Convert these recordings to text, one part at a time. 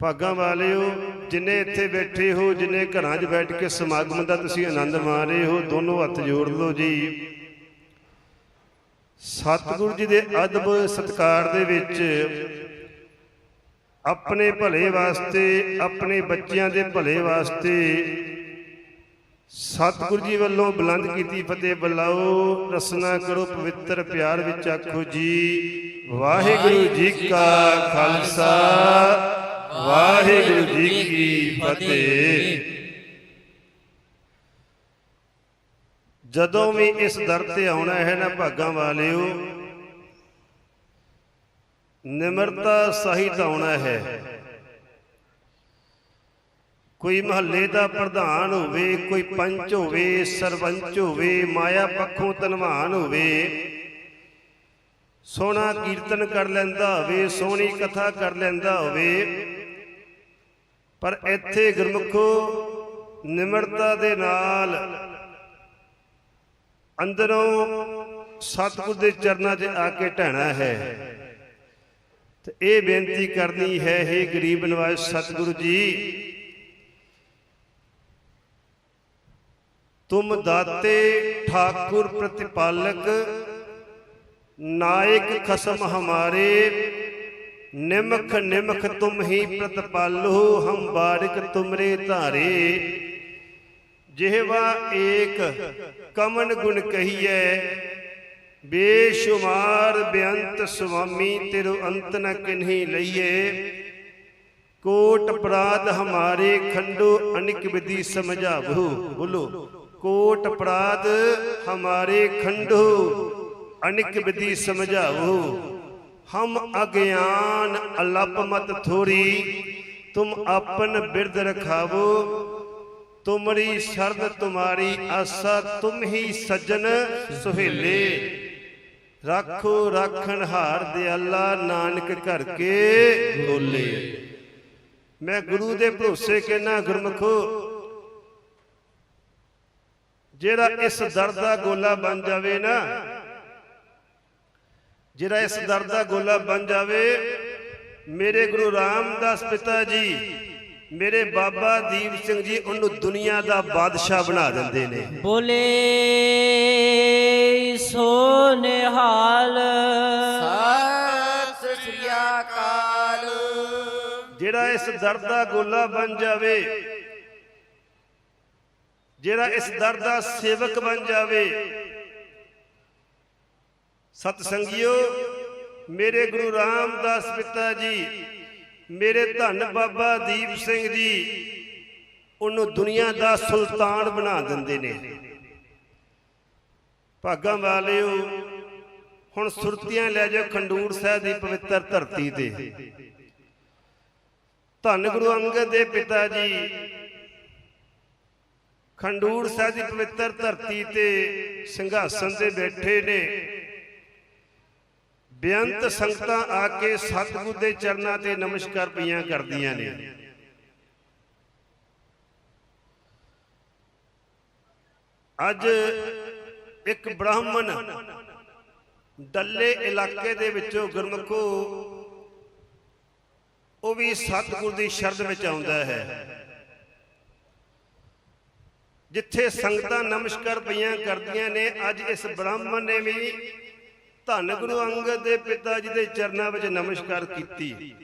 ਭਾਗਾਂ ਵਾਲਿਓ, ਜਿਨੇ ਇੱਥੇ ਬੈਠੇ ਹੋ, ਜਿਨੇ ਘਰਾਂ 'ਚ ਬੈਠ ਕੇ ਸਮਾਗਮ ਦਾ ਤੁਸੀਂ ਆਨੰਦ ਮਾਣ ਰਹੇ ਹੋ, ਦੋਨੋਂ ਹੱਥ ਜੋੜ ਲਓ ਜੀ। ਸਤਿਗੁਰੂ ਜੀ ਦੇ ਅਦਬ ਸਤਕਾਰ ਦੇ ਵਿੱਚ ਆਪਣੇ ਭਲੇ ਵਾਸਤੇ, ਆਪਣੇ ਬੱਚਿਆਂ ਦੇ ਭਲੇ ਵਾਸਤੇ ਸਤਿਗੁਰੂ ਜੀ ਵੱਲੋਂ ਬੁਲੰਦ ਕੀਤੀ ਫਤਿਹ ਬੁਲਾਓ, ਰਸਨਾ ਕਰੋ, ਪਵਿੱਤਰ ਪਿਆਰ ਵਿੱਚ ਆਖੋ ਜੀ, ਵਾਹਿਗੁਰੂ ਜੀ ਕਾ ਖਾਲਸਾ। ਵਾਹਿਗੁਰੂ ਜੀ ਕੀ ਫਤਿਹ। ਜਦੋਂ ਵੀ ਇਸ ਦਰ ਤੇ ਆਉਣਾ ਹੈ ਨਾ ਭਾਗਾਂ ਵਾਲਿਓ, ਨਿਮਰਤਾ ਸਹਿਤ ਆਉਣਾ ਹੈ। ਕੋਈ ਮਹੱਲੇ ਦਾ ਪ੍ਰਧਾਨ ਹੋਵੇ, ਕੋਈ ਪੰਚ ਹੋਵੇ, ਸਰਪੰਚ ਹੋਵੇ, ਮਾਇਆ ਪੱਖੋਂ ਧਨਵਾਨ ਹੋਵੇ, ਸੋਹਣਾ ਕੀਰਤਨ ਕਰ ਲੈਂਦਾ ਹੋਵੇ, ਸੋਹਣੀ ਕਥਾ ਕਰ ਲੈਂਦਾ ਹੋਵੇ ਪਰ ਇੱਥੇ ਗੁਰਮੁਖੋ ਨਿਮਰਤਾ ਦੇ ਨਾਲ ਅੰਦਰੋਂ ਸਤਿਗੁਰ ਦੇ ਚਰਨਾਂ 'ਚ ਆ ਕੇ ਢਹਿਣਾ ਹੈ। ਤੇ ਇਹ ਬੇਨਤੀ ਕਰਨੀ ਹੈ हे ਗਰੀਬ ਨਵਾਜ਼ ਸਤਿਗੁਰੂ ਜੀ, ਤੁਮ ਦਾਤੇ ਠਾਕੁਰ ਪ੍ਰਤਿਪਾਲਕ, ਨਾਇਕ ਖਸਮ ਹਮਾਰੇ ਨਿਮਖ ਨਿਮਖ ਤੁਮ ਹੀ ਪ੍ਰਤਪਾਲੋ, ਹਮ ਬਾਰਿਕ ਤੁਮਰੇ ਧਾਰੇ। ਜਿਹਵਾ ਏਕ ਕਮਨ ਗੁਣ ਕਹੀਐ, ਬੇਸ਼ੁਮਾਰ ਬੇਅੰਤ ਸੁਆਮੀ ਤਿਰੁ ਅੰਤ ਨ ਕਿਨਹੀ ਲਈਏ ਕੋਟ ਅਪਰਾਧ ਹਮਾਰੇ ਖੰਡੋ ਅਨਿਕ ਵਿਧੀ ਸਮਝਾਵੋ ਬੋਲੋ, ਕੋਟ ਅਪਰਾਧ ਹਮਾਰੇ ਖੰਡੋ ਅਨਿਕ ਵਿਧੀ ਸਮਝਾਵੋ ਹਮ ਅਗਿਆਨ ਅਲਪ ਮਤ ਥੋੜੀ ਤੁਮ ਆਪਨ ਬਿਰਦ ਰਖਾਵੋ। ਤੁਮਰੀ ਸ਼ਰਦ ਤੁਮਾਰੀ ਆਸਾ, ਤੁਮ ਹੀ ਸਜਣ ਸੁਹੇਲੇ। ਰੱਖੋ ਰਾਖਣ ਹਾਰ ਦਿਆਲਾ ਨਾਨਕ ਘਰ ਕੇ ਬੋਲੇ। ਮੈਂ ਗੁਰੂ ਦੇ ਭਰੋਸੇ ਕਹਿਣਾ ਗੁਰਮਖੋ, ਜਿਹੜਾ ਇਸ ਦਰ ਦਾ ਗੋਲਾ ਬਣ ਜਾਵੇ ਨਾ ਜਿਹੜਾ ਇਸ ਦਰ ਦਾ ਗੋਲਾ ਬਣ ਜਾਵੇ ਮੇਰੇ ਗੁਰੂ ਰਾਮਦਾਸ ਪਿਤਾ ਜੀ ਮੇਰੇ ਬਾਬਾ ਦੀਪ ਸਿੰਘ ਜੀ ਉਹਨੂੰ ਦੁਨੀਆ ਦਾ ਬਾਦਸ਼ਾਹ ਬਣਾ ਦਿੰਦੇ ਨੇ। ਬੋਲੇ ਸੋ ਨਿਹਾਲ ਸਤਿ ਸ੍ਰੀ ਅਕਾਲ। ਜਿਹੜਾ ਇਸ ਦਰ ਦਾ ਗੋਲਾ ਬਣ ਜਾਵੇ ਜਿਹੜਾ ਇਸ ਦਰ ਦਾ ਸੇਵਕ ਬਣ ਜਾਵੇ ਸਤ ਸੰਗਿਓ ਮੇਰੇ ਗੁਰੂ ਰਾਮਦਾਸ ਪਿਤਾ ਜੀ, ਮੇਰੇ ਧੰਨ ਬਾਬਾ ਦੀਪ ਸਿੰਘ ਜੀ, ਉਹਨੂੰ ਦੁਨੀਆ ਦਾ ਸੁਲਤਾਨ ਬਣਾ ਦਿੰਦੇ ਨੇ। ਭਾਗਾਂ ਵਾਲਿਓ, ਹੁਣ ਸੁਰਤੀਆਂ ਲੈ ਜਾਓ ਖੰਡੂਰ ਸਾਹਿਬ ਦੀ ਪਵਿੱਤਰ ਧਰਤੀ ਤੇ। ਧੰਨ ਗੁਰੂ ਅੰਗਦ ਦੇ ਪਿਤਾ ਜੀ, ਖੰਡੂਰ ਸਾਹਿਬ ਦੀ ਪਵਿੱਤਰ ਧਰਤੀ ਤੇ ਸਿੰਘਾਸਨ ਤੇ ਬੈਠੇ ਨੇ। ਬੇਅੰਤ ਸੰਗਤਾਂ ਆ ਕੇ ਸਤਿਗੁਰ ਦੇ ਚਰਨਾਂ ਤੇ ਨਮਸਕਾਰ ਪਈਆਂ ਕਰਦੀਆਂ ਨੇ। ਅੱਜ ਇੱਕ ਬ੍ਰਾਹਮਣ ਡੱਲੇ ਇਲਾਕੇ ਦੇ ਵਿੱਚੋਂ ਗੁਰਮਖੋ, ਉਹ ਵੀ ਸਤਿਗੁਰ ਦੀ ਸ਼ਰਧ ਵਿੱਚ ਆਉਂਦਾ ਹੈ। ਜਿੱਥੇ ਸੰਗਤਾਂ ਨਮਸਕਾਰ ਪਈਆਂ ਕਰਦੀਆਂ ਨੇ, ਅੱਜ ਇਸ ਬ੍ਰਾਹਮਣ ਨੇ ਵੀ ਧੰਨ ਗੁਰੂ ਅੰਗਦ ਦੇ ਪਿਤਾ ਜੀ ਦੇ ਚਰਨਾਂ ਵਿੱਚ ਨਮਸਕਾਰ ਕੀਤੀ।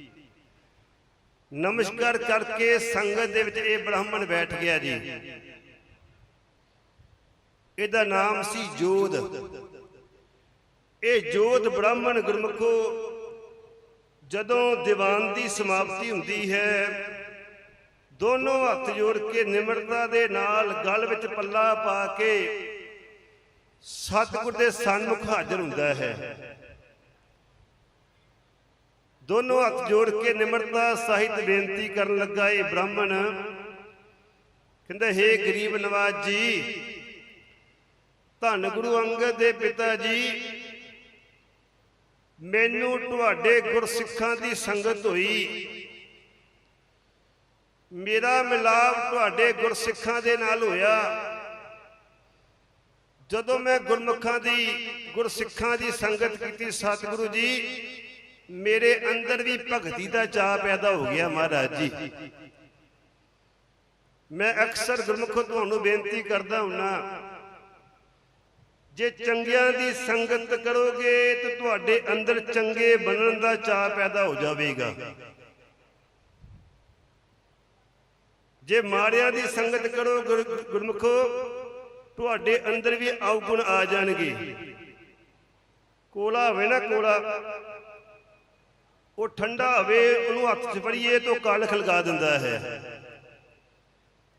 ਨਮਸਕਾਰ ਕਰਕੇ ਸੰਗਤ ਦੇ ਵਿੱਚ ਇਹ ਬ੍ਰਾਹਮਣ ਬੈਠ ਗਿਆ ਜੀ। ਇਹਦਾ ਨਾਮ ਸੀ ਜੋਧ ਇਹ ਜੋਧ ਬ੍ਰਾਹਮਣ ਗੁਰਮੁਖੋ, ਜਦੋਂ ਦੀਵਾਨ ਦੀ ਸਮਾਪਤੀ ਹੁੰਦੀ ਹੈ, ਦੋਨੋਂ ਹੱਥ ਜੋੜ ਕੇ ਨਿਮਰਤਾ ਦੇ ਨਾਲ ਗਲ ਵਿੱਚ ਪੱਲਾ ਪਾ ਕੇ ਸਤਿਗੁਰ ਦੇ ਸਨਮੁਖ ਹਾਜ਼ਰ ਹੁੰਦਾ ਹੈ। ਦੋਨੋਂ ਹੱਥ ਜੋੜ ਕੇ ਨਿਮਰਤਾ ਸਹਿਤ ਬੇਨਤੀ ਕਰਨ ਲੱਗਾ ਇਹ ਬ੍ਰਾਹਮਣ। ਕਹਿੰਦਾ, ਹੇ ਗਰੀਬ ਨਵਾਜ ਜੀ, ਧੰਨ ਗੁਰੂ ਅੰਗਦ ਦੇ ਪਿਤਾ ਜੀ, ਮੈਨੂੰ ਤੁਹਾਡੇ ਗੁਰਸਿੱਖਾਂ ਦੀ ਸੰਗਤ ਹੋਈ। ਮੇਰਾ ਮਿਲਾਪ ਤੁਹਾਡੇ ਗੁਰਸਿੱਖਾਂ ਦੇ ਨਾਲ ਹੋਇਆ। ਜਦੋਂ ਮੈਂ ਗੁਰਮੁਖਾਂ ਦੀ, ਗੁਰਸਿੱਖਾਂ ਦੀ ਸੰਗਤ ਕੀਤੀ ਸਤਿਗੁਰੂ ਜੀ, ਮੇਰੇ ਅੰਦਰ ਵੀ ਭਗਤੀ ਦਾ ਚਾਹ ਪੈਦਾ ਹੋ ਗਿਆ ਮਹਾਰਾਜ ਜੀ। ਮੈਂ ਅਕਸਰ ਗੁਰਮੁਖੋ ਤੁਹਾਨੂੰ ਬੇਨਤੀ ਕਰਦਾ ਹੁੰਨਾ, ਜੇ ਚੰਗਿਆਂ ਦੀ ਸੰਗਤ ਕਰੋਗੇ ਤਾਂ ਤੁਹਾਡੇ ਅੰਦਰ ਚੰਗੇ ਬਣਨ ਦਾ ਚਾਹ ਪੈਦਾ ਹੋ ਜਾਵੇਗਾ। ਜੇ ਮਾੜਿਆਂ ਦੀ ਸੰਗਤ ਕਰੋ ਗੁਰ- ਗੁਰਮੁਖੋ ਤੁਹਾਡੇ ਅੰਦਰ ਵੀ ਔਗੁਣ ਆ ਜਾਣਗੇ। ਕੋਲਾ ਹੋਵੇ ਨਾ ਕੋਲਾ, ਉਹ ਠੰਡਾ ਹੋਵੇ, ਉਹਨੂੰ ਹੱਥ 'ਚ ਫੜੀਏ ਤਾਂ ਉਹ ਕਲ ਖਲਗਾ ਦਿੰਦਾ ਹੈ।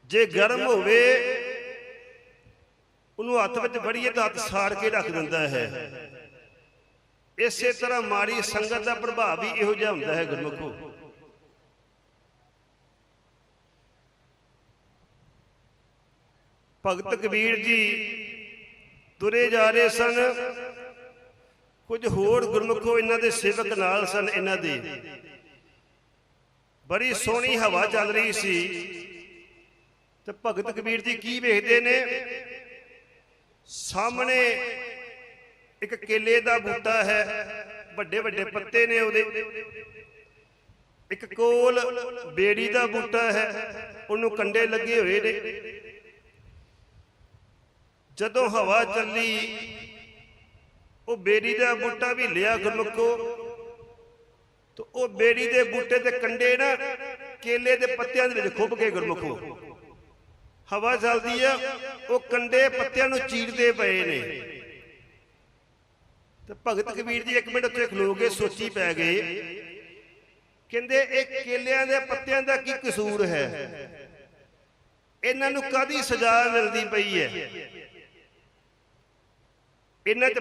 ਜੇ ਗਰਮ ਹੋਵੇ, ਉਹਨੂੰ ਹੱਥ ਵਿੱਚ ਫੜੀਏ ਤਾਂ ਹੱਥ ਸਾੜ ਕੇ ਰੱਖ ਦਿੰਦਾ ਹੈ। ਇਸੇ ਤਰ੍ਹਾਂ ਮਾੜੀ ਸੰਗਤ ਦਾ ਪ੍ਰਭਾਵ ਵੀ ਇਹੋ ਜਿਹਾ ਹੁੰਦਾ ਹੈ ਗੁਰਮੁਖੋ। ਭਗਤ ਕਬੀਰ ਜੀ ਤੁਰੇ ਜਾ ਰਹੇ ਸਨ। ਕੁਝ ਹੋਰ ਗੁਰਮੁਖੋ ਇਹਨਾਂ ਦੇ ਸੇਵਕ ਨਾਲ ਸਨ ਇਹਨਾਂ ਦੇ। ਬੜੀ ਸੋਹਣੀ ਹਵਾ ਚੱਲ ਰਹੀ ਸੀ। ਤੇ ਭਗਤ ਕਬੀਰ ਜੀ ਕੀ ਵੇਖਦੇ ਨੇ? ਸਾਹਮਣੇ ਇੱਕ ਕੇਲੇ ਦਾ ਬੂਟਾ ਹੈ। ਵੱਡੇ ਵੱਡੇ ਪੱਤੇ ਨੇ ਉਹਦੇ। ਇੱਕ ਕੋਲ ਬੇੜੀ ਦਾ ਬੂਟਾ ਹੈ। ਉਹਨੂੰ ਕੰਡੇ ਲੱਗੇ ਹੋਏ ਨੇ। ਜਦੋਂ ਹਵਾ ਚੱਲੀ, ਉਹ ਬੇੜੀ ਦਾ ਬੂਟਾ ਵੀ ਲਿਆ ਗੁਰਮੁਖੋ ਤੇ ਉਹ ਬੇੜੀ ਦੇ ਬੂਟੇ ਦੇ ਕੰਡੇ ਨਾ ਕੇਲੇ ਦੇ ਪੱਤਿਆਂ ਦੇ ਵਿੱਚ ਖੁੱਭ ਕੇ ਗੁਰਮੁਖੋ ਹਵਾ ਚੱਲਦੀ ਆ, ਉਹ ਕੰਡੇ ਪੱਤਿਆਂ ਨੂੰ ਚੀਰਦੇ ਪਏ ਨੇ। ਤੇ ਭਗਤ ਕਬੀਰ ਜੀ ਇੱਕ ਮਿੰਟ ਉੱਥੇ ਖਲੋ ਕੇ ਸੋਚੀ ਪੈ ਗਏ। ਕਹਿੰਦੇ, ਇਹ ਕੇਲਿਆਂ ਦੇ ਪੱਤਿਆਂ ਦਾ ਕੀ ਕਸੂਰ ਹੈ? ਇਹਨਾਂ ਨੂੰ ਕਾਦੀ ਸਜ਼ਾ ਮਿਲਦੀ ਪਈ ਹੈ? ਇਹਨਾਂ ਚ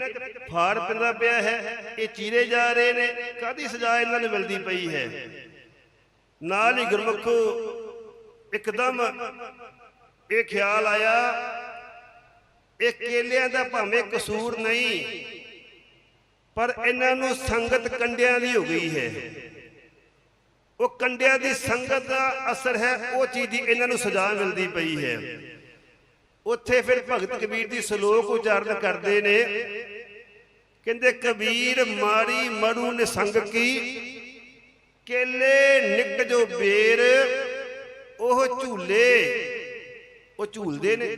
ਫਾੜ ਪੈਂਦਾ ਪਿਆ ਹੈ। ਇਹ ਚੀਰੇ ਜਾ ਰਹੇ ਨੇ। ਕਾਦੀ ਸਜ਼ਾ ਇਹਨਾਂ ਨੂੰ ਮਿਲਦੀ ਪਈ ਹੈ? ਨਾਲ ਹੀ ਗੁਰਮਖੋ, ਇੱਕਦਮ ਇਹ ਖਿਆਲ ਆਇਆ ਇਹ ਕੇਲਿਆਂ ਦਾ ਭਾਵੇਂ ਕਸੂਰ ਨਹੀਂ, ਪਰ ਇਹਨਾਂ ਨੂੰ ਸੰਗਤ ਕੰਡਿਆਂ ਦੀ ਹੋ ਗਈ ਹੈ। ਉਹ ਕੰਡਿਆਂ ਦੀ ਸੰਗਤ ਦਾ ਅਸਰ ਹੈ, ਉਹ ਚੀਜ਼ ਦੀ ਇਹਨਾਂ ਨੂੰ ਸਜ਼ਾ ਮਿਲਦੀ ਪਈ ਹੈ। ਉੱਥੇ ਫਿਰ ਭਗਤ ਕਬੀਰ ਦੀ ਸ਼ਲੋਕ ਉਚਾਰਨ ਕਰਦੇ ਨੇ। ਕਹਿੰਦੇ, ਕਬੀਰ ਮਾਰੀ ਮਰੂ ਨਿਸੰਗ ਕੀ? ਕੇਲੇ ਨਿਕ ਜੋ ਬੇਰ, ਉਹ ਝੂਲੇ ਉਹ ਝੂਲਦੇ ਨੇ।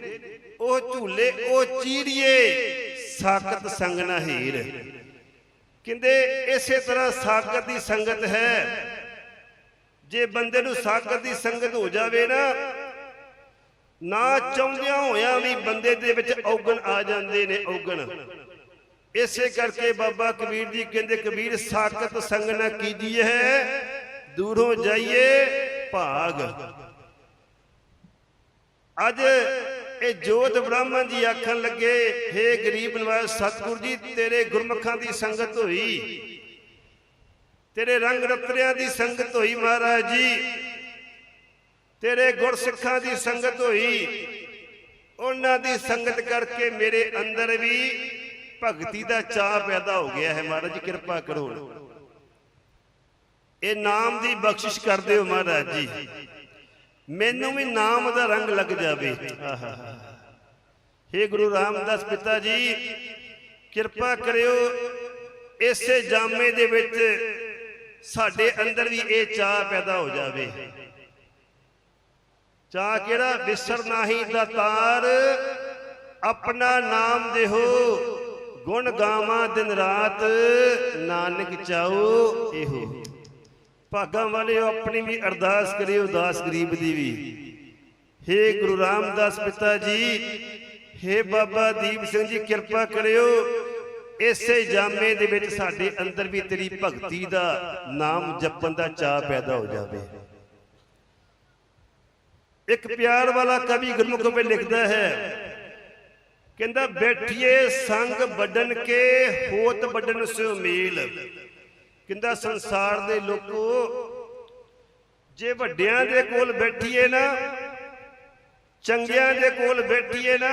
ਉਹ ਝੂਲੇ, ਉਹ ਚੀੜੀਏ ਸਾਕਤ ਸੰਗ ਨਾ ਹੀਰ। ਕਹਿੰਦੇ, ਇਸੇ ਤਰ੍ਹਾਂ ਸਾਕਤ ਦੀ ਸੰਗਤ ਹੈ। ਜੇ ਬੰਦੇ ਨੂੰ ਸਾਕਤ ਦੀ ਸੰਗਤ ਹੋ ਜਾਵੇ ਨਾ ਨਾ ਚਾਹੁੰਦਿਆਂ ਹੋਇਆਂ ਵੀ ਬੰਦੇ ਦੇ ਵਿੱਚ ਔਗਣ ਆ ਜਾਂਦੇ ਨੇ ਔਗਣ। ਇਸੇ ਕਰਕੇ ਬਾਬਾ ਕਬੀਰ ਜੀ ਕਹਿੰਦੇ, ਕਬੀਰ ਸਾਕਤ ਸੰਗ ਨਾ ਕੀਜੀਏ, ਦੂਰੋਂ ਜਾਈਏ ਭਾਗ। ਅੱਜ ਇਹ ਜੋਤ ਬ੍ਰਾਹਮਣ ਜੀ ਆਖਣ ਲੱਗੇ हे ਗਰੀਬ ਨਿਵਾਜ, ਸਤਿਗੁਰ ਜੀ, ਤੇਰੇ ਗੁਰਮੁਖਾਂ ਦੀ ਸੰਗਤ ਹੋਈ। ਤੇਰੇ ਰੰਗ ਰਤਰਿਆਂ ਦੀ ਸੰਗਤ ਹੋਈ ਮਹਾਰਾਜ ਜੀ। ਤੇਰੇ ਗੁਰਸਿੱਖਾਂ ਦੀ ਸੰਗਤ ਹੋਈ। ਉਹਨਾਂ ਦੀ ਸੰਗਤ ਕਰਕੇ ਮੇਰੇ ਅੰਦਰ ਵੀ ਭਗਤੀ ਦਾ ਚਾਹ ਪੈਦਾ ਹੋ ਗਿਆ ਹੈ। ਮਹਾਰਾਜ ਜੀ, ਕਿਰਪਾ ਕਰੋ। ਇਹ ਨਾਮ ਦੀ ਬਖਸ਼ਿਸ਼ ਕਰਦੇ ਹੋ ਮਹਾਰਾਜ ਜੀ। ਮੈਨੂੰ ਵੀ ਨਾਮ ਦਾ ਰੰਗ ਲੱਗ ਜਾਵੇ। ਆਹਾ ਹੇ ਗੁਰੂ ਰਾਮਦਾਸ ਪਿਤਾ ਜੀ, ਕਿਰਪਾ ਕਰਿਓ। ਇਸੇ ਜਾਮੇ ਦੇ ਵਿੱਚ ਸਾਡੇ ਅੰਦਰ ਵੀ ਇਹ ਚਾਹ ਪੈਦਾ ਹੋ ਜਾਵੇ। ਚਾਹ ਕਿਹੜਾ ਵਿਸਰ ਨਾਹੀ ਦਾਤਾਰ ਆਪਣਾ ਨਾਮ ਦੇਹੋ। ਗੁਣ ਗਾਵਾਂ ਦਿਨ ਰਾਤ। ਨਾਨਕ ਚਾਓ ਇਹੋ। ਭਾਗਾਂ ਵਾਲਿਓ ਆਪਣੀ ਵੀ ਅਰਦਾਸ ਕਰਿਓ ਦਾਸ ਗਰੀਬ ਦੀ ਵੀ। ਹੇ ਗੁਰੂ ਰਾਮਦਾਸ ਪਿਤਾ ਜੀ ਹੇ ਬਾਬਾ ਦੀਪ ਸਿੰਘ ਜੀ ਕਿਰਪਾ ਕਰਿਓ। ਇਸੇ ਜਾਮੇ ਦੇ ਵਿੱਚ ਸਾਡੇ ਅੰਦਰ ਵੀ ਤੇਰੀ ਭਗਤੀ ਦਾ ਨਾਮ ਜਪਣ ਦਾ ਚਾਹ ਪੈਦਾ ਹੋ ਜਾਵੇ। ਇੱਕ ਪਿਆਰ ਵਾਲਾ ਕਵੀ ਗੁਰਮੁਖ ਵਿੱਚ ਲਿਖਦਾ ਹੈ, ਕਹਿੰਦਾ, ਬੈਠੀਏ ਸੰਗ ਵੱਡਨ ਕੇ ਹੋਤ ਵੱਡਨ ਸਿਓ ਮੇਲ ਕਹਿੰਦਾ, ਸੰਸਾਰ ਦੇ ਲੋਕੋ, ਜੇ ਵੱਡਿਆਂ ਦੇ ਕੋਲ ਬੈਠੀਏ ਨਾ, ਚੰਗਿਆਂ ਦੇ ਕੋਲ ਬੈਠੀਏ ਨਾ,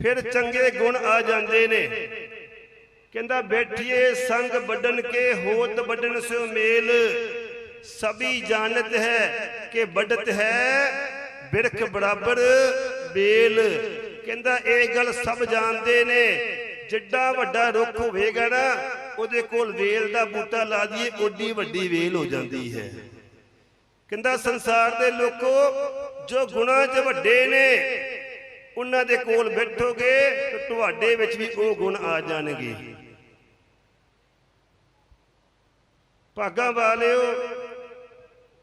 ਫਿਰ ਚੰਗੇ ਗੁਣ ਆ ਜਾਂਦੇ ਨੇ। ਕਹਿੰਦਾ, ਬੈਠੀਏ ਸੰਗ ਵੱਡਨ ਕੇ ਹੋਤ ਵੱਡਨ ਸਿਓ ਮੇਲ ਸਭੀ ਜਾਣਤ ਹੈ ਕਿ ਬੜਤ ਹੈ ਬਿਰਖ ਬਰਾਬਰ ਬੇਲ। ਕਹਿੰਦਾ, ਇਹ ਗੱਲ ਸਭ ਜਾਣਦੇ ਨੇ। ਜਿੱਡਾ ਵੱਡਾ ਰੁੱਖ ਹੋਵੇਗਾ ਨਾ, ਉਹਦੇ ਕੋਲ ਵੇਲ ਦਾ ਬੂਟਾ ਲਾ ਦਈਏ, ਓਡੀ ਵੱਡੀ ਵੇਲ ਹੋ ਜਾਂਦੀ ਹੈ। ਕਹਿੰਦਾ, ਸੰਸਾਰ ਦੇ ਲੋਕੋ, ਜੋ ਗੁਨਾਹ 'ਚ ਵੱਡੇ ਨੇ, ਉਹਨਾਂ ਦੇ ਕੋਲ ਬੈਠੋਗੇ, ਤਾਂ ਤੁਹਾਡੇ ਵਿੱਚ ਵੀ ਉਹ ਗੁਣ ਆ ਜਾਣਗੇ। ਭਾਗਾ ਵਾਲਿਓ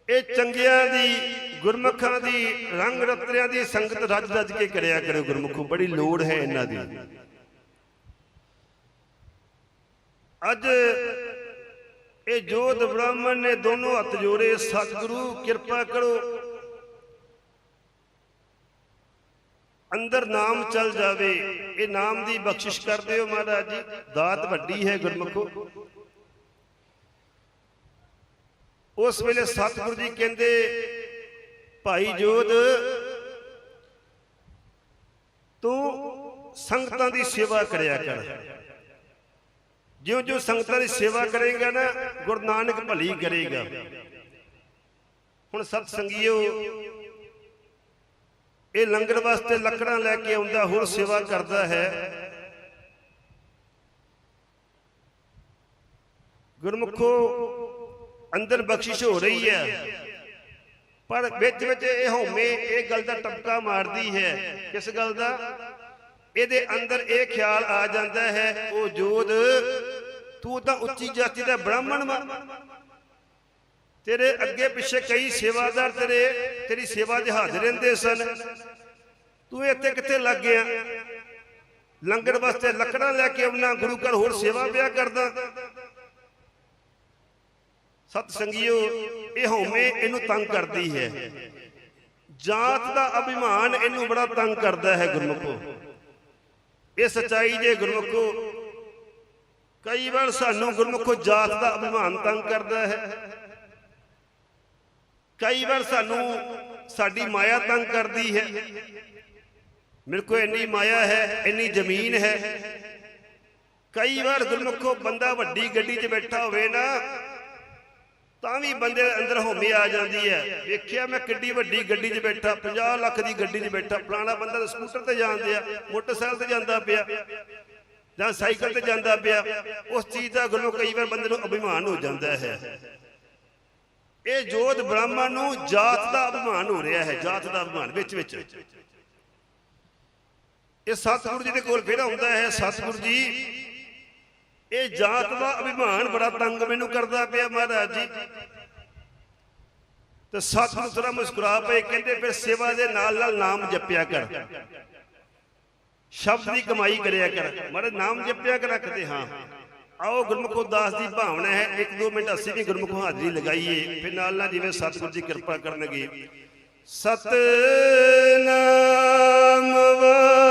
ਇਹ ਚੰਗਿਆਂ ਦੀ, ਗੁਰਮੁਖਾਂ ਦੀ ਰੰਗ ਰਤਰਿਆਂ ਦੀ ਸੰਗਤ ਰੱਜ ਰੱਜ ਕੇ ਕਰਿਆ ਕਰੋ ਗੁਰਮਖੋ, ਬੜੀ ਲੋੜ ਹੈ ਇਹਨਾਂ ਦੀ। ਅੱਜ ਇਹ ਜੋਤ ਬ੍ਰਾਹਮਣ ਨੇ ਦੋਨੋਂ ਹੱਥ ਜੋੜੇ, ਸਤਿਗੁਰੂ ਕਿਰਪਾ ਕਰੋ। ਅੰਦਰ ਨਾਮ ਚੱਲ ਜਾਵੇ, ਇਹ ਨਾਮ ਦੀ ਬਖਸ਼ਿਸ਼ ਕਰਦੇ ਹੋ ਮਹਾਰਾਜ ਜੀ। ਦਾਤ ਵੱਡੀ ਹੈ ਗੁਰਮਖੋ। ਉਸ ਵੇਲੇ ਸਤਿਗੁਰੂ ਜੀ ਕਹਿੰਦੇ, ਭਾਈ ਜੋਧ, ਤੂੰ ਸੰਗਤਾਂ ਦੀ ਸੇਵਾ ਕਰਿਆ ਕਰ। ਜਿਉਂ ਜਿਉਂ ਸੰਗਤਾਂ ਦੀ ਸੇਵਾ ਕਰੇਗਾ ਨਾ, ਗੁਰੂ ਨਾਨਕ ਭਲੀ ਕਰੇਗਾ। ਹੁਣ ਸਤ ਸੰਗੀਓ ਇਹ ਲੰਗਰ ਵਾਸਤੇ ਲੱਕੜਾਂ ਲੈ ਕੇ ਆਉਂਦਾ, ਹੋਰ ਸੇਵਾ ਕਰਦਾ ਹੈ। ਗੁਰਮੁਖੋ ਅੰਦਰ ਬਖਸ਼ਿਸ਼ ਹੋ ਰਹੀ ਹੈ। ਪਰ ਵਿੱਚ ਵਿੱਚ ਇਹ ਹਉਮੈ, ਇਹ ਗੱਲ ਦਾ ਟੱਪਕਾ ਮਾਰਦੀ ਹੈ। ਕਿਸ ਗੱਲ ਦਾ? ਇਹਦੇ ਅੰਦਰ ਇਹ ਖਿਆਲ ਆ ਜਾਂਦਾ ਹੈ, ਉਹ ਜੋਧ ਤੂੰ ਤਾਂ ਉੱਚੀ ਜਾਤੀ ਦਾ ਬ੍ਰਾਹਮਣ ਵਾ। ਤੇਰੇ ਅੱਗੇ ਪਿੱਛੇ ਕਈ ਸੇਵਾਦਾਰ ਤੇਰੇ, ਤੇਰੀ ਸੇਵਾ ਦੇ ਹਾਜ਼ਰ ਰਹਿੰਦੇ ਸਨ। ਤੂੰ ਇੱਥੇ ਕਿੱਥੇ ਲੱਗ ਗਿਆ? ਲੰਗਰ ਵਾਸਤੇ ਲੱਕੜਾਂ ਲੈ ਕੇ ਆਉਣਾ, ਗੁਰੂ ਘਰ ਹੋਰ ਸੇਵਾ ਪਿਆ ਕਰਦਾ। ਸਤ ਸੰਗੀਓ ਇਹ ਹਉਮੈ ਇਹਨੂੰ ਤੰਗ ਕਰਦੀ ਹੈ। ਜਾਤ ਦਾ ਅਭਿਮਾਨ ਇਹਨੂੰ ਬੜਾ ਤੰਗ ਕਰਦਾ ਹੈ ਗੁਰਮੁਖੋ। ਇਹ ਸਚਾਈ ਜੇ ਗੁਰਮੁਖੋ, ਕਈ ਵਾਰ ਸਾਨੂੰ ਗੁਰਮੁਖੋ ਜਾਤ ਦਾ ਅਭਿਮਾਨ ਤੰਗ ਕਰਦਾ ਹੈ। ਕਈ ਵਾਰ ਸਾਨੂੰ ਸਾਡੀ ਮਾਇਆ ਤੰਗ ਕਰਦੀ ਹੈ। ਮੇਰੇ ਕੋਲ ਇੰਨੀ ਮਾਇਆ ਹੈ, ਇੰਨੀ ਜ਼ਮੀਨ ਹੈ। ਕਈ ਵਾਰ ਗੁਰਮੁਖੋ ਬੰਦਾ ਵੱਡੀ ਗੱਡੀ 'ਚ ਬੈਠਾ ਹੋਵੇ ਨਾ ਤਾਂ ਵੀ ਬੰਦੇ ਅੰਦਰ ਹੋਮੀ ਆ ਜਾਂਦੀ ਹੈ। ਵੇਖਿਆ ਮੈਂ ਕਿੱਡੀ ਵੱਡੀ ਗੱਡੀ 'ਚ ਬੈਠਾ 50 ਲੱਖ ਦੀ ਗੱਡੀ 'ਚ ਬੈਠਾ ਪੁਰਾਣਾ ਬੰਦਾ ਸਕੂਟਰ ਤੇ ਜਾਂਦਾ ਆ, ਮੋਟਰਸਾਈਕਲ ਤੇ ਜਾਂਦਾ ਪਿਆ, ਜਾਂ ਸਾਈਕਲ ਤੇ ਜਾਂਦਾ ਪਿਆ। ਉਸ ਚੀਜ਼ ਦਾ ਗੁਰੂ ਕਈ ਵਾਰ ਬੰਦੇ ਨੂੰ ਅਭਿਮਾਨ ਹੋ ਜਾਂਦਾ ਹੈ। ਇਹ ਜੋਤ ਬ੍ਰਾਹਮਣ ਨੂੰ ਜਾਤ ਦਾ ਅਭਿਮਾਨ ਹੋ ਰਿਹਾ ਹੈ, ਜਾਤ ਦਾ ਅਭਿਮਾਨ, ਵਿੱਚ ਵਿੱਚ। ਇਹ ਸਤਿਗੁਰੂ ਜੀ ਦੇ ਕੋਲ ਕਿਹੜਾ ਹੁੰਦਾ ਹੈ, ਸਤਿਗੁਰੂ ਜੀ ਇਹ ਜਾਤ ਦਾ ਅਭਿਮਾਨ ਬੜਾ ਤੰਗ ਮੈਨੂੰ ਕਰਦਾ ਪਿਆ ਮਹਾਰਾਜ ਜੀ। ਤੇ ਸਤਿਗੁਰੂ ਤਰਾ ਮੁਸਕਰਾ ਪਏ, ਕਹਿੰਦੇ ਫਿਰ ਸੇਵਾ ਦੇ ਨਾਲ ਨਾਲ ਨਾਮ ਜਪਿਆ ਕਰ। ਸ਼ਬਦ ਦੀ ਕਮਾਈ ਕਰਿਆ ਕਰ। ਮਹਾਰਾਜ, ਨਾਮ ਜਪਿਆ ਕਰ ਰੱਖਦੇ ਹਾਂ। ਆਓ ਗੁਰਮੁਖੋ, ਦਾਸ ਦੀ ਭਾਵਨਾ ਹੈ, ਇੱਕ ਦੋ ਮਿੰਟ ਅਸੀਂ ਵੀ ਗੁਰਮੁਖ ਹਾਜ਼ਰੀ ਲਗਾਈਏ। ਫਿਰ ਨਾਲ ਨਾਲ ਜਿਵੇਂ ਸਤਿਗੁਰ ਜੀ ਕਿਰਪਾ ਕਰਨਗੇ। ਸਤਨਾਮ ਵਾ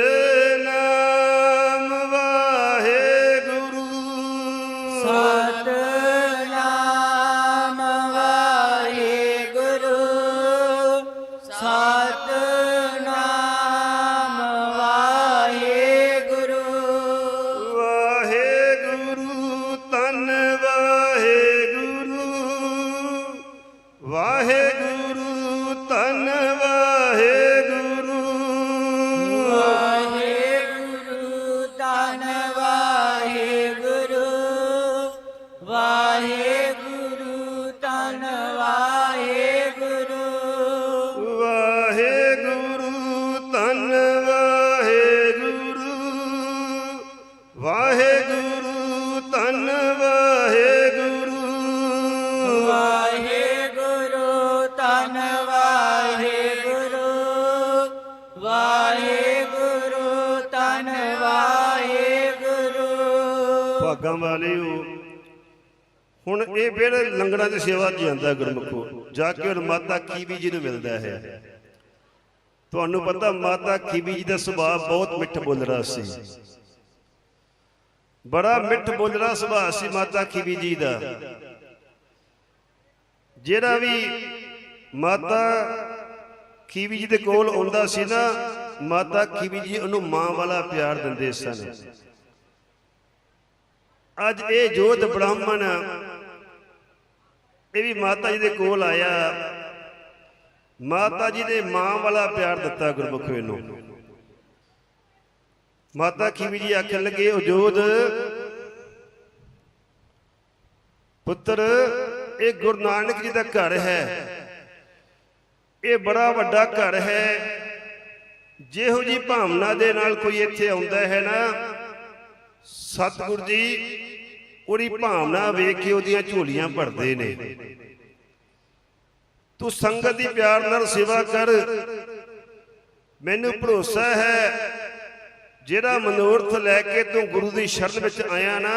ਨਗਰਾਂ 'ਚ ਸੇਵਾ ਜਾਂਦਾ ਗੁਰਮੁਖੋ। ਜਾ ਕੇ ਉਹ ਮਾਤਾ ਕੀਵੀ ਜੀ ਨੂੰ ਮਿਲਦਾ ਹੈ। ਤੁਹਾਨੂੰ ਪਤਾ ਮਾਤਾ ਕੀਵੀ ਜੀ ਦਾ ਸੁਭਾਅ ਬਹੁਤ ਮਿੱਠ ਬੋਲਰਾ ਸੀ। ਬੜਾ ਮਿੱਠ ਬੋਲਰਾ ਸੁਭਾਅ ਸੀ ਮਾਤਾ ਕੀਵੀ ਜੀ ਦਾ। ਜਿਹੜਾ ਵੀ ਮਾਤਾ ਕੀਵੀ ਜੀ ਦੇ ਕੋਲ ਆਉਂਦਾ ਸੀ ਨਾ, ਮਾਤਾ ਕੀਵੀ ਜੀ ਉਹਨੂੰ ਮਾਂ ਵਾਲਾ ਪਿਆਰ ਦਿੰਦੇ ਸਨ। ਅੱਜ ਇਹ ਜੋਤ ਬ੍ਰਾਹਮਣ ਇਹ ਵੀ ਮਾਤਾ ਜੀ ਦੇ ਕੋਲ ਆਇਆ। ਮਾਤਾ ਜੀ ਨੇ ਮਾਂ ਵਾਲਾ ਪਿਆਰ ਦਿੱਤਾ ਗੁਰਮੁਖ ਨੂੰ ਮਾਤਾ ਖੀਵੀ ਜੀ ਆਖਣ ਲੱਗੇ ਉਹ ਪੁੱਤਰ, ਇਹ ਗੁਰੂ ਨਾਨਕ ਜੀ ਦਾ ਘਰ ਹੈ। ਇਹ ਬੜਾ ਵੱਡਾ ਘਰ ਹੈ। ਜਿਹੋ ਜੀ ਭਾਵਨਾ ਦੇ ਨਾਲ ਕੋਈ ਇੱਥੇ ਆਉਂਦਾ ਹੈ ਨਾ, ਸਤਿਗੁਰ ਜੀ ਉਹਦੀ ਭਾਵਨਾ ਵੇਖ ਕੇ ਉਹਦੀਆਂ ਝੋਲੀਆਂ ਭਰਦੇ ਨੇ। ਤੂੰ ਸੰਗਤ ਦੀ ਪਿਆਰ ਨਾਲ ਸੇਵਾ ਕਰ। ਮੈਨੂੰ ਭਰੋਸਾ ਹੈ ਜਿਹੜਾ ਮਨੋਰਥ ਲੈ ਕੇ ਤੂੰ ਗੁਰੂ ਦੀ ਸ਼ਰਨ ਵਿੱਚ ਆਇਆ ਨਾ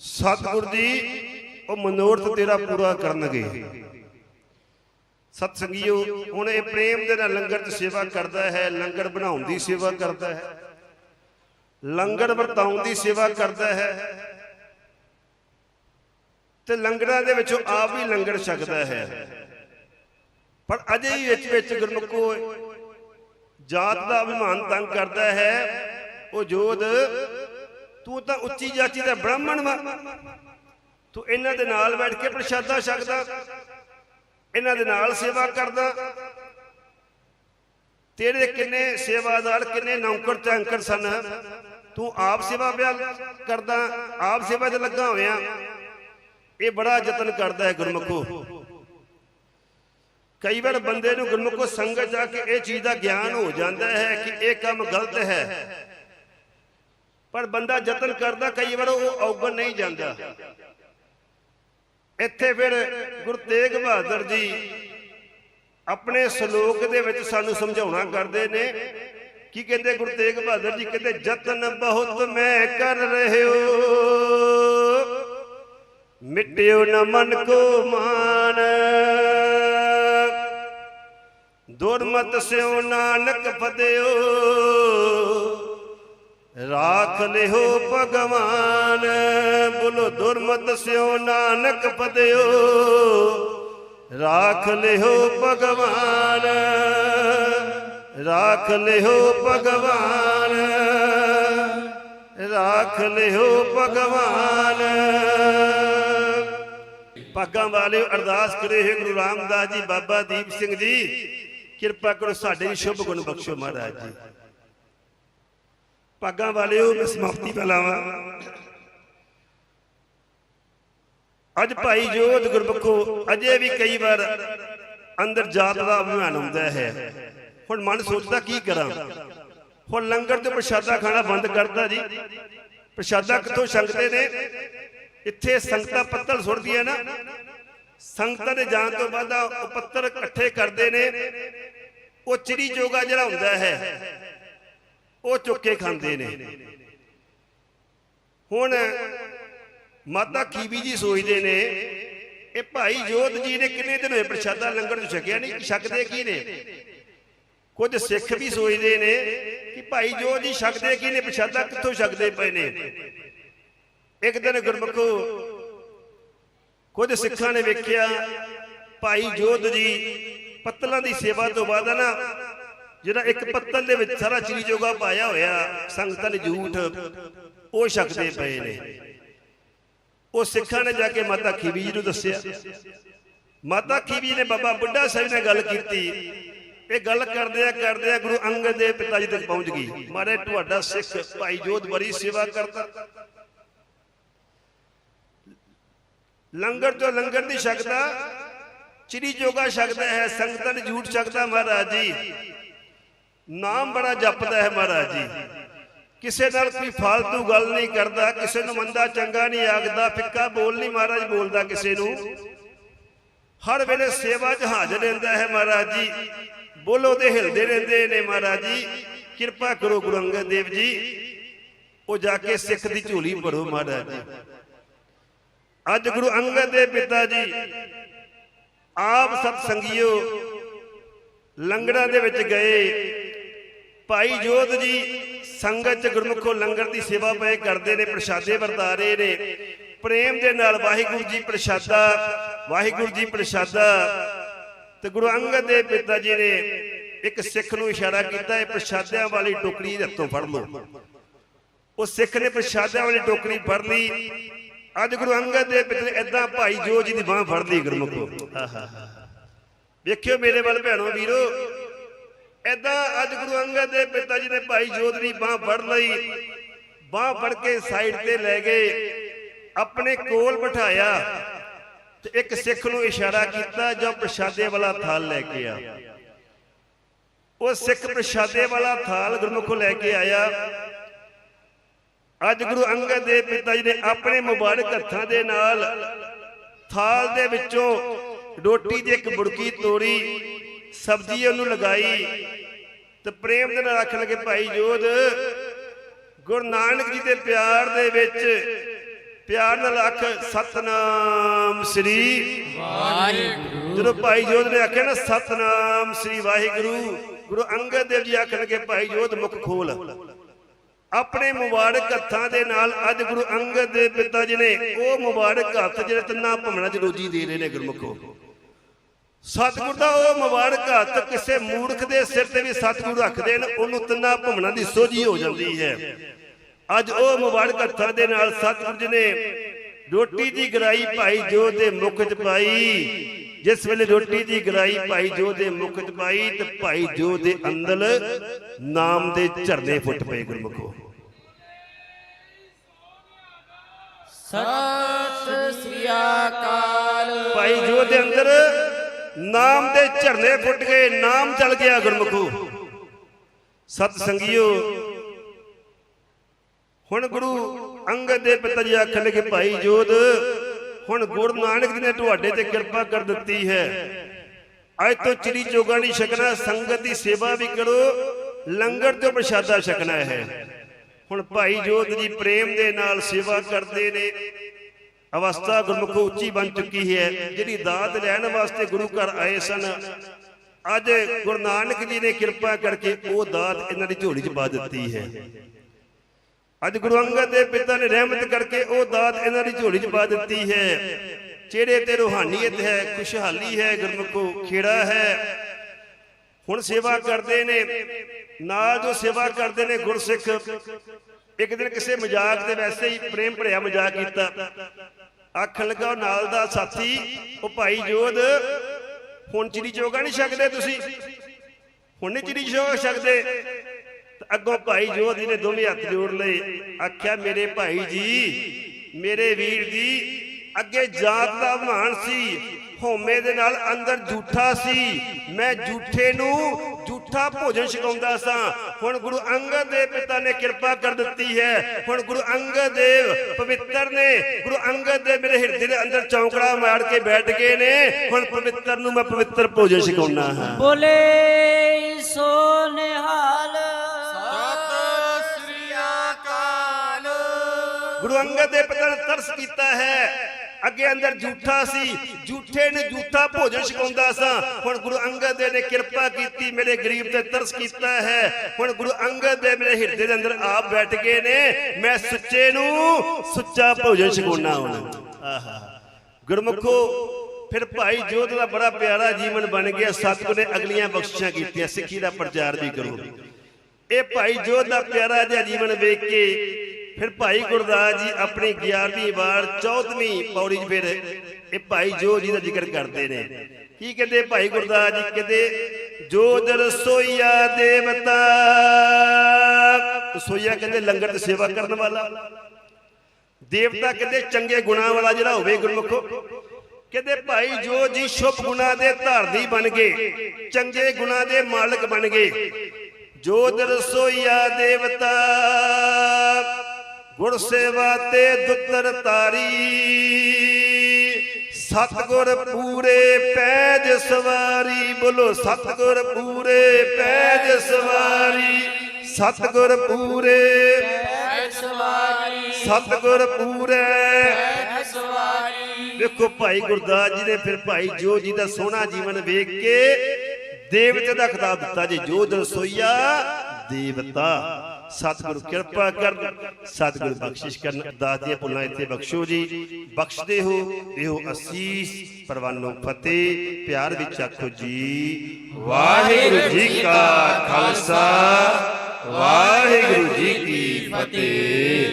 ਸਤਿਗੁਰ ਜੀ ਉਹ ਮਨੋਰਥ ਤੇਰਾ ਪੂਰਾ ਕਰਨਗੇ। ਸਤ ਸੰਗੀਓ ਹੁਣ ਇਹ ਪ੍ਰੇਮ ਦੇ ਨਾਲ ਲੰਗਰ 'ਚ ਸੇਵਾ ਕਰਦਾ ਹੈ ਲੰਗਰ ਬਣਾਉਣ ਦੀ ਸੇਵਾ ਕਰਦਾ ਹੈ। ਲੰਗਰ ਵਰਤਾਉਣ ਦੀ ਸੇਵਾ ਕਰਦਾ ਹੈ। ਤੇ ਲੰਗਰਾਂ ਦੇ ਵਿੱਚੋਂ ਆਪ ਵੀ ਲੰਗਰ ਛਕਦਾ ਹੈ। ਪਰ ਅਜੇ ਵੀ ਵਿੱਚ ਵਿੱਚ ਗੁਰਮੁਖੋ, ਜਾਤ ਦਾ ਅਭਿਮਾਨ ਤੰਗ ਕਰਦਾ ਹੈ। ਉਹ ਜੋਧ ਤੂੰ ਤਾਂ ਉੱਚੀ ਜਾਤੀ ਦਾ ਬ੍ਰਾਹਮਣ ਵਾ। ਤੂੰ ਇਹਨਾਂ ਦੇ ਨਾਲ ਬੈਠ ਕੇ ਪ੍ਰਸ਼ਾਦਾ ਛਕਦਾ, ਇਹਨਾਂ ਦੇ ਨਾਲ ਸੇਵਾ ਕਰਦਾ। ਤੇਰੇ ਕਿੰਨੇ ਸੇਵਾਦਾਰ, ਕਿੰਨੇ ਨੌਕਰ ਤੇ ਅੰਕਰ ਸਨ। ਤੂੰ ਆਪ ਸੇਵਾ ਬਿਆ ਕਰਦਾ, ਆਪ ਸੇਵਾ 'ਚ ਲੱਗਾ ਹੋਇਆ। ਇਹ ਬੜਾ ਯਤਨ ਕਰਦਾ ਹੈ ਗੁਰਮੁਖੋ। ਕਈ ਵਾਰ ਬੰਦੇ ਨੂੰ ਗੁਰਮੁਖੋ ਸੰਗਤ ਜਾ ਕੇ ਇਹ ਚੀਜ਼ ਦਾ ਗਿਆਨ ਹੋ ਜਾਂਦਾ ਹੈ ਕਿ ਇਹ ਕੰਮ ਗਲਤ ਹੈ। ਪਰ ਬੰਦਾ ਯਤਨ ਕਰਦਾ, ਕਈ ਵਾਰ ਉਹ ਔਗਣ ਨਹੀਂ ਜਾਂਦਾ। ਇੱਥੇ ਫਿਰ ਗੁਰੂ ਤੇਗ ਬਹਾਦਰ ਜੀ ਆਪਣੇ ਸ਼ਲੋਕ ਦੇ ਵਿੱਚ ਸਾਨੂੰ ਸਮਝਾਉਣਾ ਕਰਦੇ ਨੇ ਕੀ ਕਹਿੰਦੇ ਗੁਰੂ ਤੇਗ ਬਹਾਦਰ ਜੀ? ਕਹਿੰਦੇ ਯਤਨ ਬਹੁਤ ਮੈਂ ਕਰ ਰਹਿਓ ਮਿਟਿਓ ਨਾ ਮਨ ਕੋ ਮਾਨ ਦੁਰਮਤ ਸਿਓ ਨਾਨਕ ਫਦਿਓ ਰਾਖ ਲਿਓ ਭਗਵਾਨ। ਬੋਲੋ, ਦੁਰਮਤ ਸਿਓ ਨਾਨਕ ਫਦਿਓ ਰਾਖ ਲਿਓ ਭਗਵਾਨ। ਰਾਖ ਲਿਓ ਭਗਵਾਨ, ਰਾਖ ਲਿਓ ਭਗਵਾਨ। ਭਾਗਾਂ ਵਾਲੇ ਅਰਦਾਸ ਕਰੇ ਹੈ ਗੁਰੂ ਰਾਮਦਾਸ ਜੀ, ਬਾਬਾ ਦੀਪ ਸਿੰਘ ਜੀ, ਕਿਰਪਾ ਕਰੋ ਸਾਡੇ ਵੀ ਸ਼ੁਭ ਗੁਣ ਬਖਸ਼ੋ ਮਹਾਰਾਜ ਜੀ। ਪੱਗਾਂ ਵਾਲਿਓ, ਮੈਂ ਸਮਾਪਤੀ ਪਲਾਵਾਂ ਅੱਜ ਭਾਈ ਜੋਧ ਗੁਰਬਖੋ ਅਜੇ ਵੀ ਕਈ ਵਾਰ ਅੰਦਰ ਜਾਤ ਦਾ ਅਭਿਮਾਨ ਹੁੰਦਾ ਹੈ। ਹੁਣ ਮਨ ਸੋਚਦਾ ਕੀ ਕਰਾਂ? ਹੁਣ ਲੰਗਰ ਤੇ ਪ੍ਰਸ਼ਾਦਾ ਖਾਣਾ ਬੰਦ ਕਰਤਾ ਜੀ। ਪ੍ਰਸ਼ਾਦਾ ਕਿੱਥੋਂ ਛਕਦੇ ਨੇ? ਇੱਥੇ ਸੰਗਤਾਂ ਪੱਤਲ ਸੁੱਟਦੀਆਂ ਨਾ। ਸੰਗਤਾਂ ਦੇ ਜਾਣ ਤੋਂ ਬਾਅਦ ਉਹ ਪੱਤਰ ਇਕੱਠੇ ਕਰਦੇ ਨੇ। ਉਹ ਚਿੜੀ ਜੋਗਾ ਜਿਹੜਾ ਹੁੰਦਾ ਹੈ, ਉਹ ਚੁੱਕ ਕੇ ਖਾਂਦੇ ਨੇ। ਹੁਣ ਮਾਤਾ ਕੀਵੀ ਜੀ ਸੋਚਦੇ ਨੇ ਇਹ ਭਾਈ ਜੋਧ ਜੀ ਨੇ ਕਿੰਨੇ ਦਿਨ ਹੋਏ ਪ੍ਰਸ਼ਾਦਾ ਲੰਗਰ ਚ ਛਕਿਆ ਨਹੀਂ? ਛਕਦੇ ਕੀ ਨੇ? ਕੁਝ ਸਿੱਖ ਵੀ ਸੋਚਦੇ ਨੇ ਕਿ ਭਾਈ ਜੋਧ ਜੀ ਛਕਦੇ ਕੀ ਨੇ? ਪ੍ਰਸ਼ਾਦਾ ਕਿੱਥੋਂ ਛਕਦੇ ਪਏ ਨੇ? ਇੱਕ ਦਿਨ ਗੁਰਮਖੋ, ਕੁਝ ਸਿੱਖਾਂ ਨੇ ਵੇਖਿਆ, ਭਾਈ ਜੋਧ ਜੀ ਪੱਤਲਾਂ ਦੀ ਸੇਵਾ ਤੋਂ ਬਾਅਦ ਨਾ, ਜਿਹੜਾ ਇੱਕ ਪੱਤਲ ਦੇ ਵਿੱਚ ਸਾਰਾ ਚੀਜ਼ ਜੋਗਾ ਪਾਇਆ ਹੋਇਆ, ਸੰਗਤਾਂ ਨੇ ਝੂਠ, ਉਹ ਛਕਦੇ ਪਏ ਨੇ। ਉਹ ਸਿੱਖਾਂ ਨੇ ਜਾ ਕੇ ਮਾਤਾ ਖੀਵੀ ਜੀ ਨੂੰ ਦੱਸਿਆ। ਮਾਤਾ ਖੀਵੀ ਨੇ ਬਾਬਾ ਬੁੱਢਾ ਸਾਹਿਬ ਨਾਲ ਗੱਲ ਕੀਤੀ। ਇਹ ਗੱਲ ਕਰਦੇ ਆ ਕਰਦੇ ਆ, ਗੁਰੂ ਅੰਗਦ ਦੇਵ ਪਿਤਾ ਜੀ ਤੱਕ ਪਹੁੰਚ ਗਈ। ਮਾਰੇ ਤੁਹਾਡਾ ਸਿੱਖ ਭਾਈ ਜੋਧ ਬੜੀ ਸੇਵਾ ਕਰਦਾ। ਲੰਗਰ ਤੋਂ ਲੰਗਰ ਦੀ ਛਕਦਾ। ਚਿੜੀ ਜੋਗਾ ਛਕਦਾ ਹੈ, ਸੰਗਤਾਂ ਨੇ ਝੂਠ ਛਕਦਾ ਮਹਾਰਾਜ ਜੀ। ਨਾਮ ਬੜਾ ਜਪਦਾ ਹੈ ਮਹਾਰਾਜ ਜੀ। ਕਿਸੇ ਨਾਲ ਕੋਈ ਫालतू ਗੱਲ ਨਹੀਂ ਕਰਦਾ, ਕਿਸੇ ਨੂੰ ਮੰਦਾ ਚੰਗਾ ਨਹੀਂ ਆਖਦਾ, ਫਿੱਕਾ ਬੋਲ ਨਹੀਂ ਮਹਾਰਾਜ ਬੋਲਦਾ ਕਿਸੇ ਨੂੰ। ਹਰ ਵੇਲੇ ਸੇਵਾ 'ਚ ਹਾਜ਼ਰ ਰਹਿੰਦਾ ਹੈ ਮਹਾਰਾਜ ਜੀ। ਬੋਲੋ ਤੇ ਹਿਲਦੇ ਰਹਿੰਦੇ ਨੇ ਮਹਾਰਾਜ ਜੀ। ਕਿਰਪਾ ਕਰੋ ਗੁਰੂ ਅੰਗਦ ਦੇਵ ਜੀ। ਉਹ ਜਾ ਕੇ ਸਿੱਖ ਦੀ ਝੋਲੀ ਭਰੋ ਮਹਾਰਾਜ ਜੀ। ਅੱਜ ਗੁਰੂ ਅੰਗਦ ਦੇ ਪਿਤਾ ਜੀ, ਆਪ ਸਤ ਸੰਗਿਓ ਲੰਗੜਾਂ ਦੇ ਵਿੱਚ ਗਏ। ਭਾਈ ਜੋਧ ਜੀ ਸੰਗਤ ਚ ਗੁਰਮੁਖੋ ਲੰਗਰ ਦੀ ਸੇਵਾ ਪਏ ਕਰਦੇ ਨੇ, ਪ੍ਰਸ਼ਾਦੇ ਵਰਤਾ ਰਹੇ ਨੇ। ਪ੍ਰੇਮ ਦੇ ਨਾਲ ਵਾਹਿਗੁਰੂ ਜੀ ਪ੍ਰਸ਼ਾਦਾ, ਵਾਹਿਗੁਰੂ ਜੀ ਪ੍ਰਸ਼ਾਦਾ। ਤੇ ਗੁਰੂ ਅੰਗਦ ਦੇ ਪਿਤਾ ਜੀ ਨੇ ਇੱਕ ਸਿੱਖ ਨੂੰ ਇਸ਼ਾਰਾ ਕੀਤਾ, ਇਹ ਪ੍ਰਸ਼ਾਦਿਆਂ ਵਾਲੀ ਟੋਕਰੀ ਹੱਥੋਂ ਫੜ ਲਓ। ਉਹ ਸਿੱਖ ਨੇ ਪ੍ਰਸ਼ਾਦਿਆਂ ਵਾਲੀ ਟੋਕਰੀ ਫੜ ਲਈ। ਅੱਜ ਗੁਰੂ ਅੰਗਦ ਦੇ ਪਿਤਾ ਨੇ ਏਦਾਂ ਭਾਈ ਜੋ ਜੀ ਦੀ ਬਾਹ ਫੜ ਲਈ ਗੁਰਮੁਖੋ। ਵੇਖਿਓ ਮੇਰੇ ਵੱਲ ਭੈਣੋ ਵੀਰੋ ਏਦਾਂ ਅੱਜ ਗੁਰੂ ਅੰਗਦ ਦੇ ਪਿਤਾ ਜੀ ਨੇ ਭਾਈ ਜੋਧਰੀ ਬਾਹ ਫੜ ਲਈ। ਬਾਹ ਫੜ ਕੇ ਸਾਈਡ ਤੇ ਲੈ ਗਏ। ਆਪਣੇ ਕੋਲ ਬਿਠਾਇਆ ਤੇ ਇੱਕ ਸਿੱਖ ਨੂੰ ਇਸ਼ਾਰਾ ਕੀਤਾ ਜਾਂ ਪ੍ਰਸ਼ਾਦੇ ਵਾਲਾ ਥਾਲ ਲੈ ਕੇ ਆ। ਉਹ ਸਿੱਖ ਪ੍ਰਸ਼ਾਦੇ ਵਾਲਾ ਥਾਲ ਗੁਰਮੁਖੋਂ ਲੈ ਕੇ ਆਇਆ। ਅੱਜ ਗੁਰੂ ਅੰਗਦ ਦੇ ਪਿਤਾ ਜੀ ਨੇ ਆਪਣੇ ਮੁਬਾਰਕ ਹੱਥਾਂ ਦੇ ਨਾਲ ਥਾਲ ਦੇ ਵਿੱਚੋਂ ਰੋਟੀ ਦੀ ਇੱਕ ਬੁੜਕੀ ਤੋੜੀ ਸਬਜ਼ੀ ਉਹਨੂੰ ਲਗਾਈ ਤੇ ਪ੍ਰੇਮ ਦੇ ਨਾਲ ਆਖਣ ਲੱਗੇ, ਭਾਈ ਜੋਧ, ਗੁਰੂ ਨਾਨਕ ਜੀ ਦੇ ਪਿਆਰ ਦੇ ਵਿੱਚ ਪਿਆਰ ਨਾਲ ਆਖ, ਸਤਨਾਮ ਸ੍ਰੀ ਵਾਹਿਗੁਰੂ। ਜਦੋਂ ਭਾਈ ਜੋਧ ਨੇ ਆਖਿਆ ਨਾ, ਸਤਨਾਮ ਸ੍ਰੀ ਵਾਹਿਗੁਰੂ। ਗੁਰੂ ਅੰਗਦ ਦੇਵ ਜੀ ਆਖਣ ਲੱਗੇ, ਭਾਈ ਜੋਧ, ਮੁਖ ਖੋਲ। ਆਪਣੇ ਮੁਬਾਰਕ ਹੱਥਾਂ ਦੇ ਨਾਲ ਅੱਜ ਗੁਰੂ ਅੰਗਦ ਦੇਵ ਪਿਤਾ ਜੀ ਨੇ ਉਹ ਮੁਬਾਰਕ ਹੱਥ ਜਿਹੜੇ ਤਿੰਨਾਂ ਭਮਣਾ ਚ ਰੋਜੀ ਦੇ ਰਹੇ ਨੇ ਗੁਰਮੁਖੋ। ਸਤਿਗੁਰ ਦਾ ਉਹ ਮੁਬਾਰਕ ਹੱਥ ਕਿਸੇ ਮੂਰਖ ਦੇ ਸਿਰ ਤੇ ਵੀ ਸਤਿਗੁਰ ਰੱਖਦੇ ਨੇ ਉਹਨੂੰ ਤਿੰਨਾਂ ਭਮਣਾ ਦੀ ਸੋਝੀ ਹੋ ਜਾਂਦੀ ਹੈ। ਅੱਜ ਉਹ ਮੁਬਾਰਕ ਹੱਥਾਂ ਦੇ ਨਾਲ ਸਤਿਗੁਰ ਜੀ ਨੇ ਰੋਟੀ ਦੀ ਗਰਾਈ ਭਾਈ ਜੋ ਦੇ ਮੁਖ ਚ ਪਾਈ। ਜਿਸ ਵੇਲੇ ਰੋਟੀ ਦੀ ਗਰਾਈ ਭਾਈ ਜੋ ਦੇ ਮੁਖ ਚ ਪਾਈ ਤੇ ਭਾਈ ਜੋ ਦੇ ਅੰਦਰ ਨਾਮ ਦੇ ਝਰਨੇ ਫੁੱਟ ਪਏ ਗੁਰਮੁਖੋ। ਸਤਿ ਸ੍ਰੀ ਅਕਾਲ। ਭਾਈ ਜੋ ਦੇ ਅੰਦਰ ਨਾਮ ਦੇ ਝਰਨੇ ਫੁੱਟ ਗਏ, ਨਾਮ ਚੱਲ ਗਿਆ ਗੁਰਮੁਖੋ। ਸਤ ਸੰਗਿਓ, ਹੁਣ ਗੁਰੂ ਅੰਗਦ ਦੇ ਪਿਤਾ ਜੀ ਆਖਣ ਲੱਗੇ, ਭਾਈ ਜੋਧ ਹੁਣ ਗੁਰੂ ਨਾਨਕ ਜੀ ਨੇ ਤੁਹਾਡੇ ਤੇ ਕਿਰਪਾ ਕਰ ਦਿੱਤੀ ਹੈ। ਅੱਜ ਤੋਂ ਚਿੜੀ ਚੋਗਾ ਨਹੀਂ ਛਕਣਾ, ਸੰਗਤ ਦੀ ਸੇਵਾ ਵੀ ਕਰੋ, ਲੰਗਰ ਤੋਂ ਪ੍ਰਸ਼ਾਦਾ ਛਕਣਾ ਹੈ। ਹੁਣ ਭਾਈ ਜੋਧ ਜੀ ਪ੍ਰੇਮ ਦੇ ਨਾਲ ਸੇਵਾ ਕਰਦੇ ਨੇ। ਅਵਸਥਾ ਗੁਰਮੁਖੋ ਉੱਚੀ ਬਣ ਚੁੱਕੀ ਹੈ, ਜਿਹੜੀ ਦਾਤ ਲੈਣ ਵਾਸਤੇ ਗੁਰੂ ਘਰ ਆਏ ਸਨ। ਅੱਜ ਗੁਰੂ ਨਾਨਕ ਜੀ ਨੇ ਕਿਰਪਾ ਕਰਕੇ ਉਹ ਦਾਤ ਇਹਨਾਂ ਦੀ ਝੋਲੀ 'ਚ ਪਾ ਦਿੱਤੀ ਹੈ। ਅੱਜ ਗੁਰੂ ਅੰਗਦ ਦੇ ਪਿਤਾ ਨੇ ਰਹਿਮਤ ਕਰਕੇ ਉਹ ਦਾਤ ਇਹਨਾਂ ਦੀ ਝੋਲੀ 'ਚ ਪਾ ਦਿੱਤੀ ਹੈ। ਚਿਹਰੇ ਤੇ ਰੋਹਾਨੀਅਤ ਹੈ, ਖੁਸ਼ਹਾਲੀ ਹੈ, ਗੁਰਮੁਖੋ ਖੇੜਾ ਹੈ। ਹੁਣ ਸੇਵਾ ਕਰਦੇ ਨੇ, ਨਾਲ ਜੋ ਸੇਵਾ ਕਰਦੇ ਨੇ ਗੁਰਸਿੱਖ, ਇੱਕ ਦਿਨ ਕਿਸੇ ਮਜ਼ਾਕ ਤੇ ਵੈਸੇ ਹੀ ਪ੍ਰੇਮ ਭਰਿਆ ਮਜ਼ਾਕ ਕੀਤਾ। ਆਖਣ ਲੱਗਾ ਨਾਲ ਦਾ ਸਾਥੀ, ਉਹ ਭਾਈ ਜੋਧ, ਹੁਣ ਚਿੜੀ ਚੋਗਾ ਨਹੀਂ ਛਕਦੇ ਤੁਸੀਂ। ਹੁਣ ਨਹੀਂ ਚਿੜੀ ਚੋਗਾ ਛਕਦੇ ਅੱਗੋਂ ਭਾਈ ਜੋਧ ਜੀ ਨੇ ਦੋਵੇਂ ਹੱਥ ਜੋੜ ਲਏ। ਆਖਿਆ, ਮੇਰੇ ਭਾਈ ਜੀ, ਮੇਰੇ ਵੀਰ ਜੀ ਅੱਗੇ ਜਾਤ ਦਾ ਮਾਨ ਸੀ, ਹਉਮੈ ਦੇ ਨਾਲ ਅੰਦਰ ਝੂਠਾ ਸੀ। ਮੈਂ ਝੂਠੇ ਨੂੰ ਝੂਠਾ ਭੋਜਨ ਛਕਾਉਂਦਾ ਸਾਂ। ਹੁਣ ਗੁਰੂ ਅੰਗਦ ਦੇ ਪਿਤਾ ਨੇ ਕਿਰਪਾ ਕਰ ਦਿੱਤੀ ਹੈ। ਹੁਣ ਗੁਰੂ ਅੰਗਦ ਦੇਵ ਪਵਿੱਤਰ ਨੇ, ਗੁਰੂ ਅੰਗਦ ਦੇਵ ਮੇਰੇ ਹਿਰਦੇ ਦੇ ਅੰਦਰ ਚੌਂਕੜਾ ਮਾਰ ਕੇ ਬੈਠ ਗਏ ਨੇ। ਹੁਣ ਪਵਿੱਤਰ ਨੂੰ ਮੈਂ ਪਵਿੱਤਰ ਭੋਜਨ ਛਕਾਉਣਾ ਹਾਂ। ਬੋਲੇ ਸੋ ਨਿਹਾਲ ਗੁਰੂ ਅੰਗਦ ਦੇ ਪਿਤਾ ਨੇ ਤਰਸ ਕੀਤਾ ਹੈ। ਅੱਗੇ ਅੰਦਰ ਝੂਠਾ ਸੀ। ਝੂਠੇ ਨੇ ਝੂਠਾ ਭੋਜਨ ਛਕਾਉਂਦਾ ਸਾਂ। ਹੁਣ ਗੁਰੂ ਅੰਗਦ ਦੇ ਨੇ ਕਿਰਪਾ ਕੀਤੀ, ਮੇਰੇ ਗਰੀਬ ਤੇ ਤਰਸ ਕੀਤਾ ਹੈ। ਹੁਣ ਗੁਰੂ ਅੰਗਦ ਦੇ ਮੇਰੇ ਹਿਰਦੇ ਦੇ ਅੰਦਰ ਆਪ ਬੈਠ ਗਏ ਨੇ। ਮੈਂ ਸੁੱਚੇ ਨੂੰ ਸੁੱਚਾ ਭੋਜਨ ਛਕਾਉਣਾ ਹੁਣ। ਆਹਾ। ਗੁਰਮੁਖੋ, ਫਿਰ ਭਾਈ ਜੋਧ ਦਾ ਬੜਾ ਪਿਆਰਾ ਜੀਵਨ ਬਣ ਗਿਆ। ਸਤਿਗੁਰ ਨੇ ਅਗਲੀਆਂ ਬਖਸ਼ਿਸ਼ਾਂ ਕੀਤੀਆਂ। ਸਿੱਖੀ ਦਾ ਪ੍ਰਚਾਰ ਵੀ ਕਰੋ। ਇਹ ਭਾਈ ਜੋਧ ਦਾ ਪਿਆਰਾ ਜਿਹਾ ਜੀਵਨ ਵੇਖ ਕੇ ਫਿਰ ਭਾਈ ਗੁਰਦਾਸ ਜੀ ਆਪਣੀ 11ਵੀਂ ਵਾਰ 14ਵੀਂ ਪੌੜੀ 'ਚ ਫਿਰ ਇਹ ਭਾਈ ਜੋ ਜੀ ਦਾ ਜ਼ਿਕਰ ਕਰਦੇ ਨੇ। ਕੀ ਕਹਿੰਦੇ ਭਾਈ ਗੁਰਦਾਸ ਜੀ? ਕਹਿੰਦੇ ਜੋਧ ਰਸੋਈਆ ਦੇਵਤਾ। ਰਸੋਈਆ ਕਹਿੰਦੇ ਲੰਗਰ ਦੀ ਸੇਵਾ ਕਰਨ ਵਾਲਾ। ਦੇਵਤਾ ਕਹਿੰਦੇ ਚੰਗੇ ਗੁਣਾਂ ਵਾਲਾ ਜਿਹੜਾ ਹੋਵੇ ਗੁਰਮੁਖੋ। ਕਹਿੰਦੇ ਭਾਈ ਜੋ ਜੀ ਸ਼ੁਭ ਗੁਣਾਂ ਦੇ ਧਾਰਨੀ ਬਣ ਗਏ, ਚੰਗੇ ਗੁਣਾਂ ਦੇ ਮਾਲਕ ਬਣ ਗਏ। ਜੋਤ ਰਸੋਈਆ ਦੇਵਤਾ। ਗੁਰ ਸੇਵਾ ਤੇ ਦੁੱਤਰ ਤਾਰੀ ਸਤਗੁਰ ਪੂਰੇ ਪੈਜ ਸਵਾਰੀ। ਬੋਲੋ ਸਤਗੁਰ ਪੂਰੇ ਪੈਜ ਸਵਾਰੀ। ਸਤਗੁਰ ਪੂਰੇ ਸਵਾਰੀ। ਸਤਗੁਰ ਪੂਰੇ ਸਵਾਰੀ। ਵੇਖੋ ਭਾਈ ਗੁਰਦਾਸ ਜੀ ਨੇ ਫਿਰ ਭਾਈ ਜੋ ਜੀ ਦਾ ਸੋਹਣਾ ਜੀਵਨ ਵੇਖ ਕੇ ਦੇਵਤੇ ਦਾ ਖਿਤਾਬ ਦਿੱਤਾ ਜੀ। ਜੋ ਦਰਸੋਈਆ ਦੇਵਤਾ। ਸਤਿਗੁਰੂ ਕਿਰਪਾ ਕਰਨ ਸਤਿਗੁਰੂ ਬਖਸ਼ਿਸ਼ ਕਰਨ। ਦਾਸ ਦੀਆਂ ਭੁੱਲਾਂ ਇੱਥੇ ਬਖਸ਼ੋ ਜੀ। ਬਖਸ਼ਦੇ ਹੋ ਦਿਓ ਅਸੀਸ। ਪਰਵਾਨੋ ਫਤਿਹ ਪਿਆਰ ਵਿੱਚ ਆਖੋ ਜੀ। ਵਾਹਿਗੁਰੂ ਜੀ ਕਾ ਖਾਲਸਾ। ਵਾਹਿਗੁਰੂ ਜੀ ਕੀ ਫਤਿਹ।